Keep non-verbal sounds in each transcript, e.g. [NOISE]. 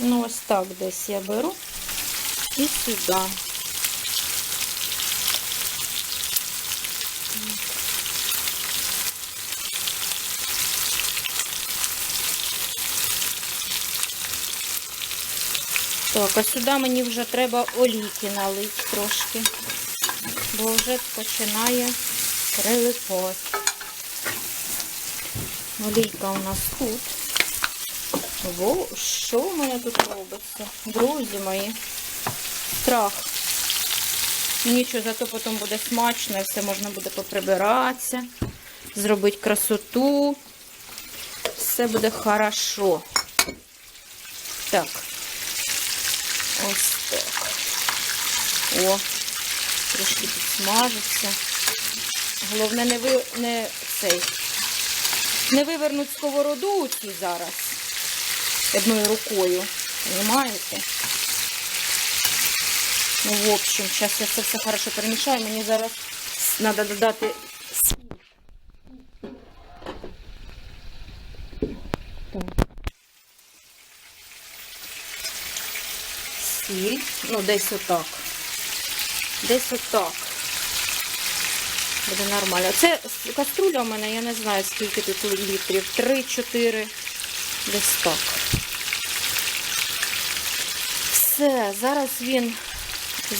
Ну, ось так десь я беру і сюди. Так, а сюди мені вже треба олійки налити трошки, бо вже починає прилипати. Олійка у нас тут. Во, що в мене тут робиться? Друзі мої. Страх. Нічого, зато потім буде смачно, і все можна буде поприбиратися, зробити красоту. Все буде хорошо. Так. Ось так. О, трошки підсмажиться. Головне не ви не цей. Не вивернуть сковороду у зараз одною рукою. Понимаєте? Ну, в общем, зараз я це все хорошо перемішаю. Мені зараз треба додати сіль. Сіль. Ну, десь отак. Десь отак. Буде нормально. Це каструля у мене, я не знаю, скільки тут літрів. 3-4. Десь так. Все, зараз він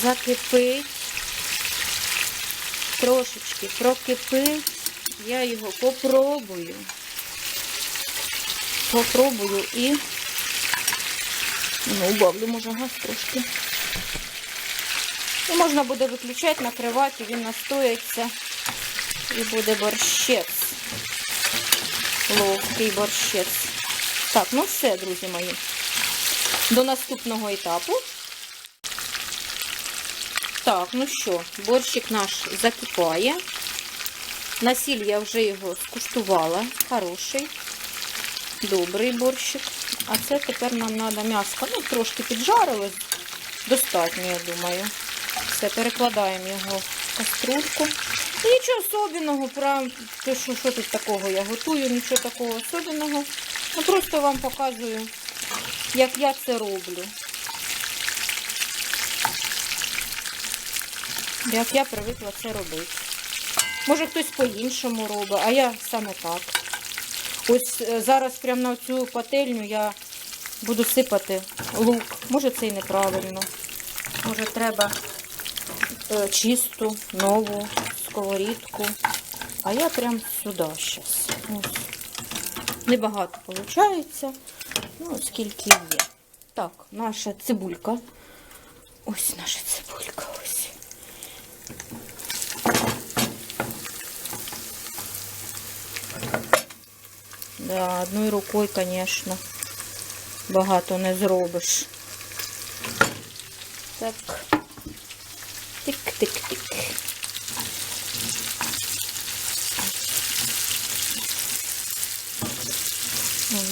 закипить. Трошечки прокипить. Я його попробую. Попробую і ну, убавлю, може, газ трошки. І можна буде виключати, накривати, він настоїться і буде борщець. Ловкий борщець. Так, ну все, друзі мої. До наступного етапу. Так, ну що, борщик наш закипає. На сіль я вже його скуштувала. Хороший, добрий борщик. А це тепер нам треба м'яско. Ну, трошки піджарили. Достатньо, я думаю. Все, перекладаємо його в каструльку. Нічого особливого, те, що, що тут такого я готую, нічого такого особливого. Ну, просто вам показую, як я це роблю. Як я привикла це робити. Може хтось по-іншому робить, а я саме так. Ось е, зараз прямо на цю пательню я буду сипати лук. Може це і неправильно. Може треба е, чисту, нову сковорідку. А я прям сюди зараз. Небагато виходить. Ну, скільки є. Так, наша цибулька. Ось наша цибулька. Ось. Да, одною рукою, звісно, багато не зробиш. Так.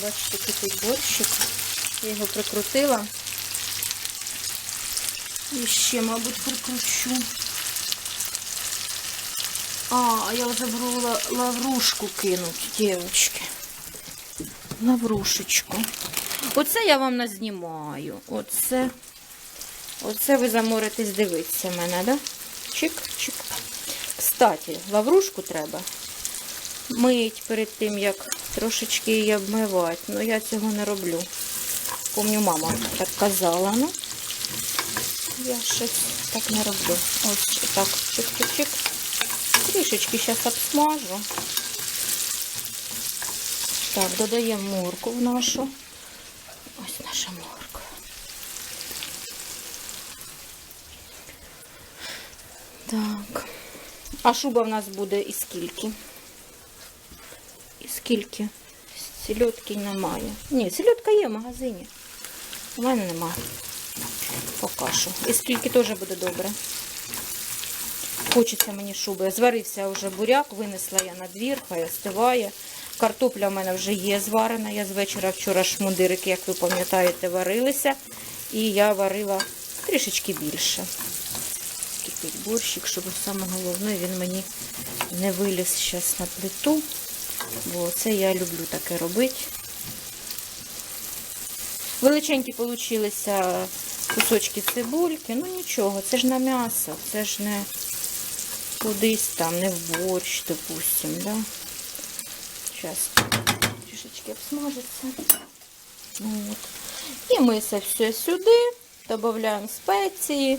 Бачите, тут борщик. Я його прикрутила. І ще, мабуть, прикручу. А, я забула лаврушку кинуть, дівчатки. Лаврушечку. Оце я вам назнімаю. Оце. Оце ви заморитесь дивитися мене, да? Чик-чик. Кстати, лаврушку треба мить перед тим, як трошечки її обмивати. Ну, я цього не роблю. Помню, мама так казала. Ну, я щось так не роблю. Ось так, чик-чик-чик. Трішечки зараз обсмажу. Так, додаємо морку в нашу. Ось наша морква. Так. А шуба в нас буде і скільки? Скільки? Сільотки немає. Ні, сільотка є в магазині. У мене немає. Покажу. І скільки теж буде добре. Хочеться мені шуби. Зварився вже буряк, винесла я на двір, хай остиває. Картопля в мене вже є зварена. Я з вечора вчора шмундирики, як ви пам'ятаєте, варилися. І я варила трішечки більше. Кипить борщик, щоб саме головне він мені не виліз зараз на плиту. Бо це я люблю таке робити. Величенькі получилися кусочки цибульки. Ну нічого, це ж на м'ясо, це ж не кудись там, не в борщ, допустим, да? Зараз трішечки обсмажиться. Ну, От. І ми це все сюди, додаємо спеції.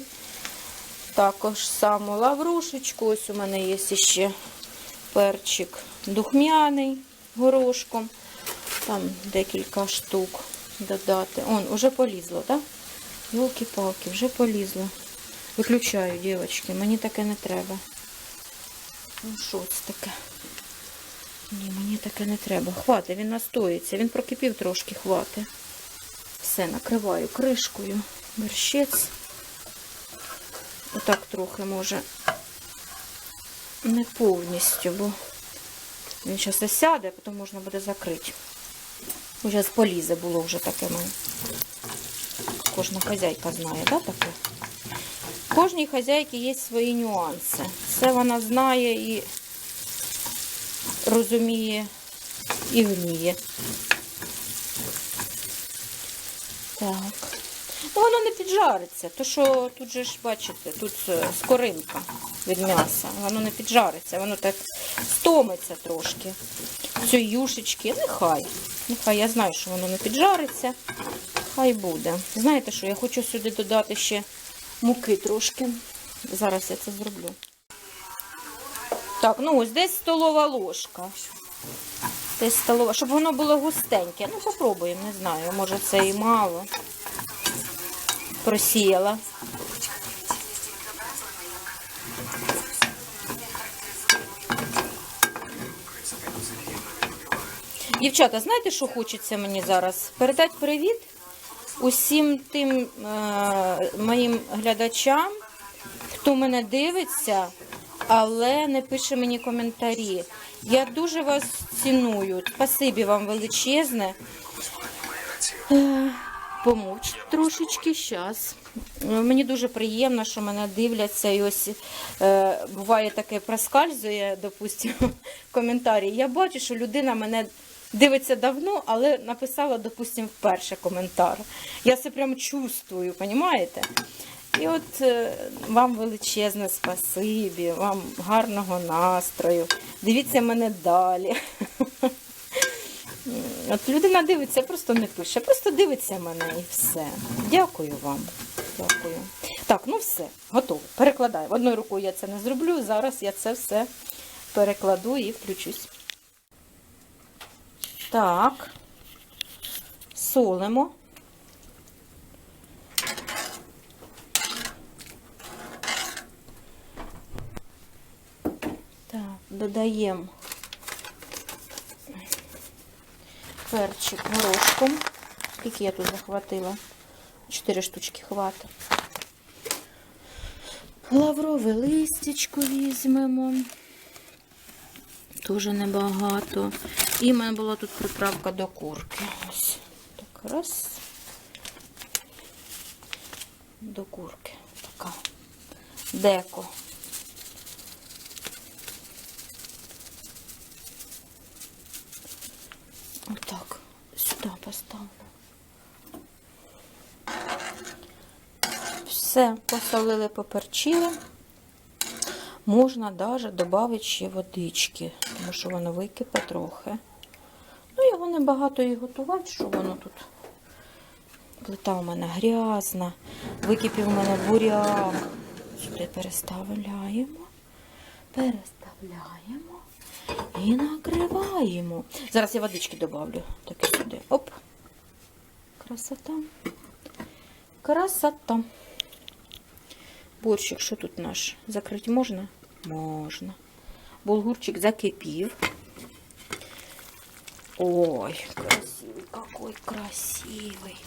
Також саму лаврушечку. Ось у мене є ще перчик духмяний горошком. Там декілька штук додати. Он, уже полізло, так? Да? Йолки-палки, вже полізло. Виключаю, дівчатки, мені таке не треба. Ну, що це таке? Ні, мені таке не треба. Хвати, він настоїться. Він прокипів трошки, хвати. Все, накриваю кришкою. Борщець. Отак трохи може. Не повністю, бо він зараз осяде, а потім можна буде закрити. Зараз полізе було вже таке. Кожна хазяйка знає, да, таке? Кожній хазяйки є свої нюанси. Це вона знає і розуміє і вміє. Так. Ну, воно не піджариться, то що тут же ж, бачите, тут е, скоринка від м'яса. Воно не піджариться, воно так стомиться трошки. Цієї юшечки, нехай. Нехай я знаю, що воно не піджариться. Хай буде. Знаєте що, я хочу сюди додати ще муки трошки. Зараз я це зроблю. Так, ну ось десь столова ложка. Десь столова, щоб воно було густеньке. Ну, попробуємо, не знаю. Може це і мало. Просіяла. Дівчата, знаєте, що хочеться мені зараз? Передати привіт усім тим е, моїм глядачам, хто мене дивиться, але не пише мені коментарі. Я дуже вас ціную. Спасибі вам величезне. Е, Помовч трошечки зараз. Мені дуже приємно, що мене дивляться. І ось е, буває таке проскальзує, допустимо, [LAUGHS] коментарі. Я бачу, що людина мене дивиться давно, але написала, допустимо, вперше коментар. Я це прям чувствую, розумієте? І от е, вам величезне спасибі, вам гарного настрою. Дивіться мене далі. [LAUGHS] От людина дивиться, просто не пише, просто дивиться мене і все. Дякую вам. Дякую. Так, ну все, готово. Перекладаю. Одною рукою я це не зроблю. Зараз я це все перекладу і включусь. Так, солимо. Так, додаємо перчик горошком. Скільки я тут захватила? Чотири штучки хватить. Лаврове листячко візьмемо. Дуже небагато. І в мене була тут приправка до курки. Ось так раз. До курки. Така. Деко. Отак. Сюди поставлю. Все, посолили, поперчили. Можна навіть додати ще водички, тому що воно википе трохи. Ну, його небагато і готувати, що воно тут. Плита у мене грязна, википів у мене буряк. Сюди переставляємо, переставляємо і накриваємо. Зараз я водички додавлю. Так сюди. Оп. Красота. Красота. Борщик, що тут наш? Закрити можна? Можна. Булгурчик закипів. Ой, красивый, какой красивый.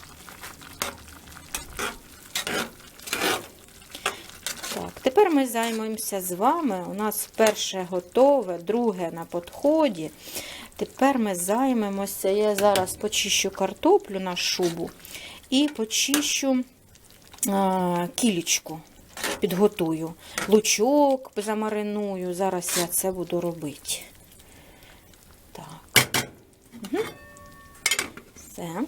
Так, тепер ми займемося з вами. У нас перше готове, друге на підході. Тепер ми займемося. Я зараз почищу картоплю на шубу і почищу а, кілечку. Підготую. Лучок замариную. Зараз я це буду робити. Так. Угу. Все.